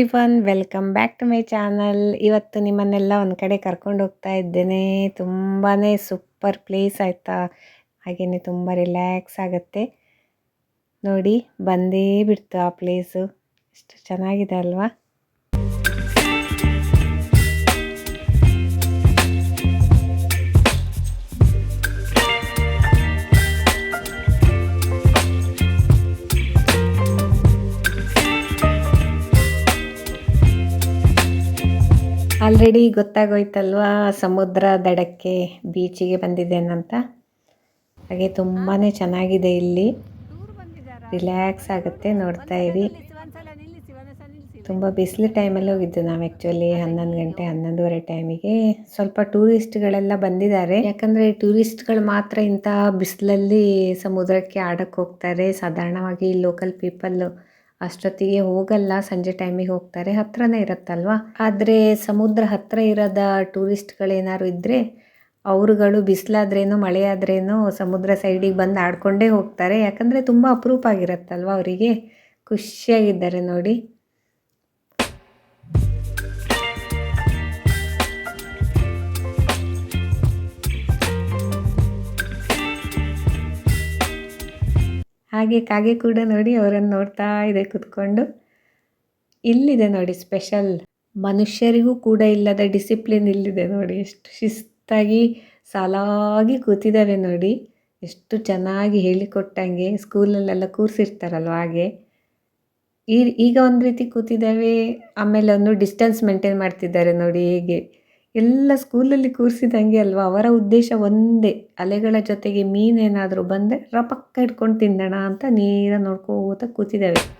Everyone welcome back to my channel. ಇವತ್ತು ನಿಮ್ಮನ್ನೆಲ್ಲ ಒಂದು ಕಡೆ ಕರ್ಕೊಂಡು ಹೋಗ್ತಾ ಇದ್ದೇನೆ. ತುಂಬಾ ಸೂಪರ್ ಪ್ಲೇಸ್ ಆಯಿತಾ? ಹಾಗೆಯೇ ತುಂಬ ರಿಲ್ಯಾಕ್ಸ್ ಆಗುತ್ತೆ. ನೋಡಿ, ಬಂದೇ ಬಿಡ್ತು ಆ ಪ್ಲೇಸು. ಎಷ್ಟು ಚೆನ್ನಾಗಿದೆ ಅಲ್ವಾ? ಆಲ್ರೆಡಿ ಗೊತ್ತಾಗೋಯ್ತಲ್ವಾ ಸಮುದ್ರ ದಡಕ್ಕೆ ಬೀಚಿಗೆ ಬಂದಿದ್ದೇನಂತ? ಹಾಗೆ ತುಂಬಾ ಚೆನ್ನಾಗಿದೆ ಇಲ್ಲಿ. ರಿಲ್ಯಾಕ್ಸ್ ಆಗುತ್ತೆ ನೋಡ್ತಾ ಇರಿ. ತುಂಬ ಬಿಸಿಲು ಟೈಮಲ್ಲಿ ಹೋಗಿದ್ದು ನಾವು ಆ್ಯಕ್ಚುಲಿ ಹನ್ನೊಂದು ಗಂಟೆ ಹನ್ನೊಂದುವರೆ ಟೈಮಿಗೆ ಸ್ವಲ್ಪ ಟೂರಿಸ್ಟ್ಗಳೆಲ್ಲ ಬಂದಿದ್ದಾರೆ. ಯಾಕಂದರೆ ಟೂರಿಸ್ಟ್ಗಳು ಮಾತ್ರ ಇಂಥ ಬಿಸಿಲಲ್ಲಿ ಸಮುದ್ರಕ್ಕೆ ಆಡಕ್ಕೆ ಹೋಗ್ತಾರೆ. ಸಾಧಾರಣವಾಗಿ ಲೋಕಲ್ ಪೀಪಲ್ಲು ಅಷ್ಟೊತ್ತಿಗೆ ಹೋಗಲ್ಲ, ಸಂಜೆ ಟೈಮಿಗೆ ಹೋಗ್ತಾರೆ, ಹತ್ರನೇ ಇರುತ್ತಲ್ವಾ? ಆದರೆ ಸಮುದ್ರ ಹತ್ತಿರ ಇರೋದ ಟೂರಿಸ್ಟ್ಗಳೇನಾದ್ರು ಇದ್ದರೆ ಅವರುಗಳು ಬಿಸಿಲಾದ್ರೇನು ಮಳೆ ಆದ್ರೇನು ಸಮುದ್ರ ಸೈಡಿಗೆ ಬಂದು ಆಡ್ಕೊಂಡೇ ಹೋಗ್ತಾರೆ. ಯಾಕಂದರೆ ತುಂಬ ಅಪರೂಪ ಆಗಿರುತ್ತಲ್ವ ಅವರಿಗೆ? ಖುಷಿಯಾಗಿದ್ದಾರೆ ನೋಡಿ. ಹಾಗೆ ಕಾಗೆ ಕೂಡ ನೋಡಿ ಅವರನ್ನು ನೋಡ್ತಾ ಇದೆ ಕುತ್ಕೊಂಡು. ಇಲ್ಲಿದೆ ನೋಡಿ ಸ್ಪೆಷಲ್. ಮನುಷ್ಯರಿಗೂ ಕೂಡ ಇಲ್ಲದ ಡಿಸಿಪ್ಲಿನ್ ಇಲ್ಲಿದೆ ನೋಡಿ. ಎಷ್ಟು ಶಿಸ್ತಾಗಿ, ಸಾಲಾಗಿ ಕೂತಿದ್ದಾವೆ ನೋಡಿ. ಎಷ್ಟು ಚೆನ್ನಾಗಿ ಹೇಳಿಕೊಟ್ಟಂಗೆ. ಸ್ಕೂಲಲ್ಲೆಲ್ಲ ಕೂರಿಸಿರ್ತಾರಲ್ವ ಹಾಗೆ. ಈ, ಈಗ ಒಂದು ರೀತಿ ಕೂತಿದ್ದಾವೆ, ಆಮೇಲೆ ಒಂದು ಡಿಸ್ಟೆನ್ಸ್ ಮೇಂಟೈನ್ ಮಾಡ್ತಿದ್ದಾರೆ ನೋಡಿ ಹೇಗೆ. ಎಲ್ಲ ಸ್ಕೂಲಲ್ಲಿ ಕೂರಿಸಿದಂಗೆ ಅಲ್ವಾ? ಅವರ ಉದ್ದೇಶ ಒಂದೇ. ಅಲೆಗಳ ಜೊತೆಗೆ ಮೀನೇನಾದರೂ ಬಂದರೆ ರಪಕ್ಕ ಹಿಡ್ಕೊಂಡು ತಿನ್ನೋಣ ಅಂತ ನೇರ ನೋಡ್ಕೋತ ಕೂತಿದ್ದಾವೆ.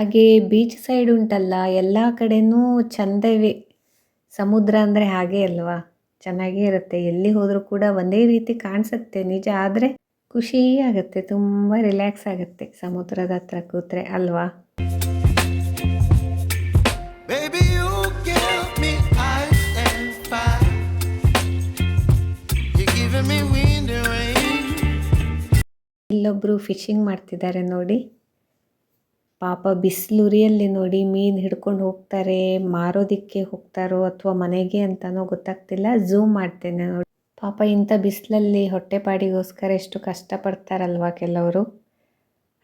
ಹಾಗೆ ಬೀಚ್ ಸೈಡ್ ಉಂಟಲ್ಲ ಎಲ್ಲ ಕಡೆನೂ ಚಂದವೇ. ಸಮುದ್ರ ಅಂದರೆ ಹಾಗೆ ಅಲ್ವಾ? ಚೆನ್ನಾಗೇ ಇರುತ್ತೆ. ಎಲ್ಲಿ ಹೋದರೂ ಕೂಡ ಒಂದೇ ರೀತಿ ಕಾಣಿಸುತ್ತೆ ನಿಜ ಆದರೆ ಖುಷಿ ಆಗುತ್ತೆ ತುಂಬ ರಿಲ್ಯಾಕ್ಸ್ ಆಗುತ್ತೆ ಸಮುದ್ರದ ಹತ್ರ ಕೂತ್ರೆ ಅಲ್ವಾ? ಇಲ್ಲೊಬ್ರು ಫಿಶಿಂಗ್ ಮಾಡ್ತಿದ್ದಾರೆ ನೋಡಿ. ಪಾಪ ಬಿಸಿಲುರಿಯಲ್ಲಿ ನೋಡಿ ಮೀನು ಹಿಡ್ಕೊಂಡು ಹೋಗ್ತಾರೆ, ಮಾರೋದಿಕ್ಕೆ ಹೋಗ್ತಾರೋ ಅಥವಾ ಮನೆಗೆ ಅಂತನೋ ಗೊತ್ತಾಗ್ತಿಲ್ಲ. ಝೂಮ್ ಮಾಡ್ತೇನೆ ನೋಡಿ. ಪಾಪ ಇಂಥ ಬಿಸಿಲಲ್ಲಿ ಹೊಟ್ಟೆಪಾಡಿಗೋಸ್ಕರ ಎಷ್ಟು ಕಷ್ಟಪಡ್ತಾರಲ್ವಾ ಕೆಲವರು.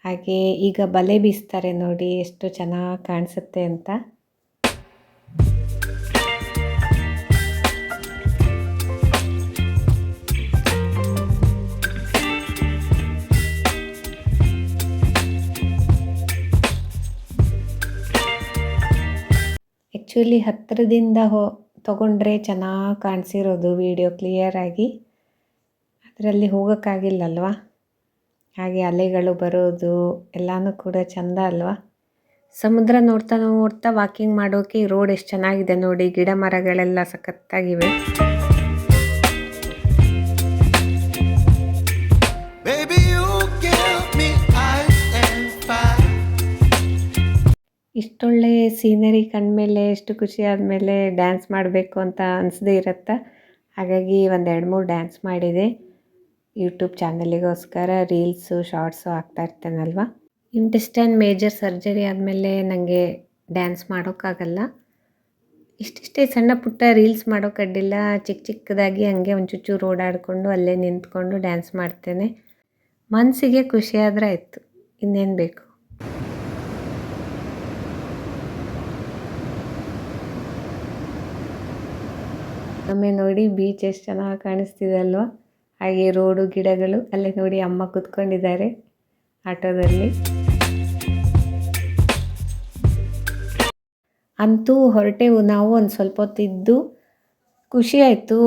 ಹಾಗೆ ಈಗ ಬಲೆ ಬೀಸ್ತಾರೆ ನೋಡಿ, ಎಷ್ಟು ಚೆನ್ನಾಗಿ ಕಾಣಿಸುತ್ತೆ ಅಂತ. ಆ್ಯಕ್ಚುಲಿ ಹತ್ತಿರದಿಂದ ಹೋ, ತೊಗೊಂಡ್ರೆ ಚೆನ್ನಾಗಿ ಕಾಣಿಸಿರೋದು ವಿಡಿಯೋ ಕ್ಲಿಯರಾಗಿ ಅದರಲ್ಲಿ ಹೋಗೋಕ್ಕಾಗಿಲ್ಲಲ್ವಾ? ಹಾಗೆ ಅಲೆಗಳು ಬರೋದು, ಎಲ್ಲನೂ ಕೂಡ ಚೆಂದ ಅಲ್ವಾ? ಸಮುದ್ರ ನೋಡ್ತಾ ನೋಡ್ತಾ ವಾಕಿಂಗ್ ಮಾಡೋಕೆ ಈ ರೋಡ್ ಎಷ್ಟು ಚೆನ್ನಾಗಿದೆ ನೋಡಿ. ಗಿಡ ಮರಗಳೆಲ್ಲ ಸಖತ್ತಾಗಿವೆ. ಇಷ್ಟೊಳ್ಳೆ ಸೀನರಿ ಕಂಡ್ಮೇಲೆ, ಎಷ್ಟು ಖುಷಿ ಆದಮೇಲೆ ಡ್ಯಾನ್ಸ್ ಮಾಡಬೇಕು ಅಂತ ಅನಿಸದೇ ಇರುತ್ತಾ? ಹಾಗಾಗಿ ಒಂದು ಎರಡು ಮೂರು ಡ್ಯಾನ್ಸ್ ಮಾಡಿದೆ. ಯೂಟ್ಯೂಬ್ ಚಾನಲಿಗೋಸ್ಕರ ರೀಲ್ಸು ಶಾರ್ಟ್ಸು ಹಾಕ್ತಾ ಇರ್ತೇನಲ್ವ? ಇಂಟೆಸ್ಟೈನ್ ಮೇಜರ್ ಸರ್ಜರಿ ಆದಮೇಲೆ ನನಗೆ ಡ್ಯಾನ್ಸ್ ಮಾಡೋಕ್ಕಾಗಲ್ಲ. ಇಷ್ಟಿಷ್ಟೇ ಸಣ್ಣ ಪುಟ್ಟ ರೀಲ್ಸ್ ಮಾಡೋಕ್ಕಡ್ಡಿಲ್ಲ ಚಿಕ್ಕ ಚಿಕ್ಕದಾಗಿ ಹಂಗೆ ಒಂದು ಚೂಚೂರು ಓಡಾಡಿಕೊಂಡು ಅಲ್ಲೇ ನಿಂತ್ಕೊಂಡು ಡ್ಯಾನ್ಸ್ ಮಾಡ್ತೇನೆ. ಮನಸ್ಸಿಗೆ ಖುಷಿ ಆದರೆ ಆಯಿತು. ಇನ್ನೇನು ಬೇಕು? ಒಮ್ಮೆ ನೋಡಿ ಬೀಚ್ ಎಷ್ಟು ಚೆನ್ನಾಗಿ ಕಾಣಿಸ್ತಿದೆ ಅಲ್ವಾ? ಹಾಗೆ ರೋಡು ಗಿಡಗಳು, ಅಲ್ಲೇ ನೋಡಿ ಅಮ್ಮ ಕುತ್ಕೊಂಡಿದ್ದಾರೆ ಆಟೋದಲ್ಲಿ. ಅಂತೂ ಹೊರಟೆವು ನಾವು ಒಂದು ಸ್ವಲ್ಪ ಹೊತ್ತಿದ್ದು ಖುಷಿ ಆಯಿತು.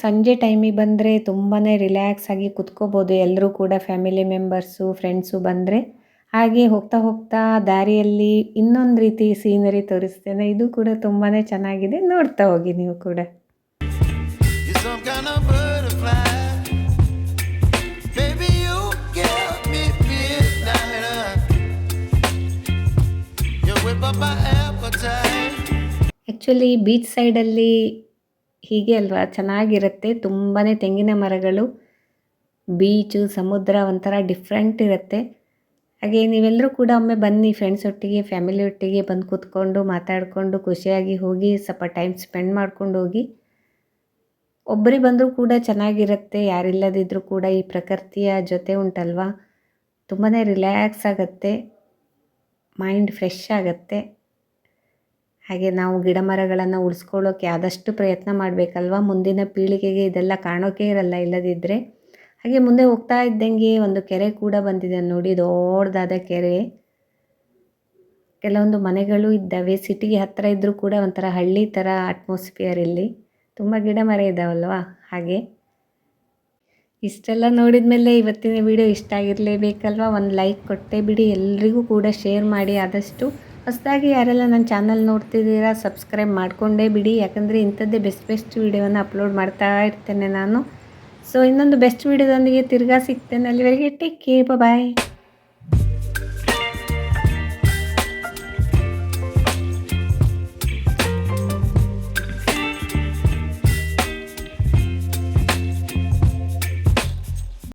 ಸಂಜೆ ಟೈಮಿಗೆ ಬಂದರೆ ತುಂಬಾ ರಿಲ್ಯಾಕ್ಸ್ ಆಗಿ ಕುತ್ಕೋಬೋದು. ಎಲ್ಲರೂ ಕೂಡ ಫ್ಯಾಮಿಲಿ ಮೆಂಬರ್ಸು ಫ್ರೆಂಡ್ಸು ಬಂದರೆ. ಹಾಗೆ ಹೋಗ್ತಾ ಹೋಗ್ತಾ ದಾರಿಯಲ್ಲಿ ಇನ್ನೊಂದು ರೀತಿ ಸೀನರಿ ತೋರಿಸ್ತೇನೆ. ಇದು ಕೂಡ ತುಂಬಾ ಚೆನ್ನಾಗಿದೆ. ನೋಡ್ತಾ ಹೋಗಿ ನೀವು ಕೂಡ. Some kind of butterfly. Baby, you give me. You whip up my appetite. Actually beach ಸೈಡಲ್ಲಿ ಹೀಗೆ ಅಲ್ವಾ ಚೆನ್ನಾಗಿರುತ್ತೆ ತುಂಬಾ ತೆಂಗಿನ ಮರಗಳು ಬೀಚು ಸಮುದ್ರ ಒಂಥರ ಡಿಫ್ರೆಂಟ್ ಇರುತ್ತೆ ಹಾಗೆ ನೀವೆಲ್ಲರೂ ಕೂಡ ಒಮ್ಮೆ ಬನ್ನಿ ಫ್ರೆಂಡ್ಸ್ ಒಟ್ಟಿಗೆ ಫ್ಯಾಮಿಲಿ ಒಟ್ಟಿಗೆ ಬಂದು ಕೂತ್ಕೊಂಡು ಮಾತಾಡಿಕೊಂಡು ಖುಷಿಯಾಗಿ ಹೋಗಿ ಸ್ವಲ್ಪ ಟೈಮ್ ಸ್ಪೆಂಡ್ ಮಾಡ್ಕೊಂಡು ಹೋಗಿ ಒಬ್ಬರೇ ಬಂದರೂ ಕೂಡ ಚೆನ್ನಾಗಿರುತ್ತೆ ಯಾರಿಲ್ಲದಿದ್ದರೂ ಕೂಡ ಈ ಪ್ರಕೃತಿಯ ಜೊತೆ ಉಂಟಲ್ವಾ? ತುಂಬಾ ರಿಲ್ಯಾಕ್ಸ್ ಆಗುತ್ತೆ, ಮೈಂಡ್ ಫ್ರೆಶ್ ಆಗುತ್ತೆ. ಹಾಗೆ ನಾವು ಗಿಡ ಮರಗಳನ್ನು ಉಳಿಸ್ಕೊಳ್ಳೋಕೆ ಆದಷ್ಟು ಪ್ರಯತ್ನ ಮಾಡಬೇಕಲ್ವ? ಮುಂದಿನ ಪೀಳಿಗೆಗೆ ಇದೆಲ್ಲ ಕಾಣೋಕೆ ಇರಲ್ಲ ಇಲ್ಲದಿದ್ದರೆ ಹಾಗೆ ಮುಂದೆ ಹೋಗ್ತಾ ಇದ್ದಂಗೆ ಒಂದು ಕೆರೆ ಕೂಡ ಬಂದಿದೆ ನೋಡಿ, ದೊಡ್ಡದಾದ ಕೆರೆ. ಕೆಲವೊಂದು ಮನೆಗಳು ಇದ್ದಾವೆ, ಸಿಟಿಗೆ ಹತ್ತಿರ ಇದ್ದರೂ ಕೂಡ ಒಂಥರ ಹಳ್ಳಿ ಥರ ಅಟ್ಮಾಸ್ಫಿಯರ್ ಇಲ್ಲಿ. ತುಂಬ ಗಿಡ ಮರ ಇದ್ದಾವಲ್ವಾ ಹಾಗೆ. ಇಷ್ಟೆಲ್ಲ ನೋಡಿದ ಮೇಲೆ ಇವತ್ತಿನ ವಿಡಿಯೋ ಇಷ್ಟ ಆಗಿರಲೇಬೇಕಲ್ವ? ಒಂದು ಲೈಕ್ ಕೊಟ್ಟೆ ಬಿಡಿ. ಎಲ್ರಿಗೂ ಕೂಡ ಶೇರ್ ಮಾಡಿ. ಆದಷ್ಟು ಹೊಸದಾಗಿ ಯಾರೆಲ್ಲ ನನ್ನ ಚಾನಲ್ ನೋಡ್ತಿದ್ದೀರಾ ಸಬ್ಸ್ಕ್ರೈಬ್ ಮಾಡಿಕೊಂಡೇ ಬಿಡಿ. ಯಾಕಂದರೆ ಇಂಥದ್ದೇ ಬೆಸ್ಟ್ ಬೆಸ್ಟ್ ವೀಡಿಯೋವನ್ನು ಅಪ್ಲೋಡ್ ಮಾಡ್ತಾ ಇರ್ತೇನೆ ನಾನು. ಸೊ ಇನ್ನೊಂದು ಬೆಸ್ಟ್ ವೀಡಿಯೋದೊಂದಿಗೆ ತಿರ್ಗಾ ಸಿಗ್ತೇನೆ ಅಲ್ಲಿವರೆಗೆ. Take care bye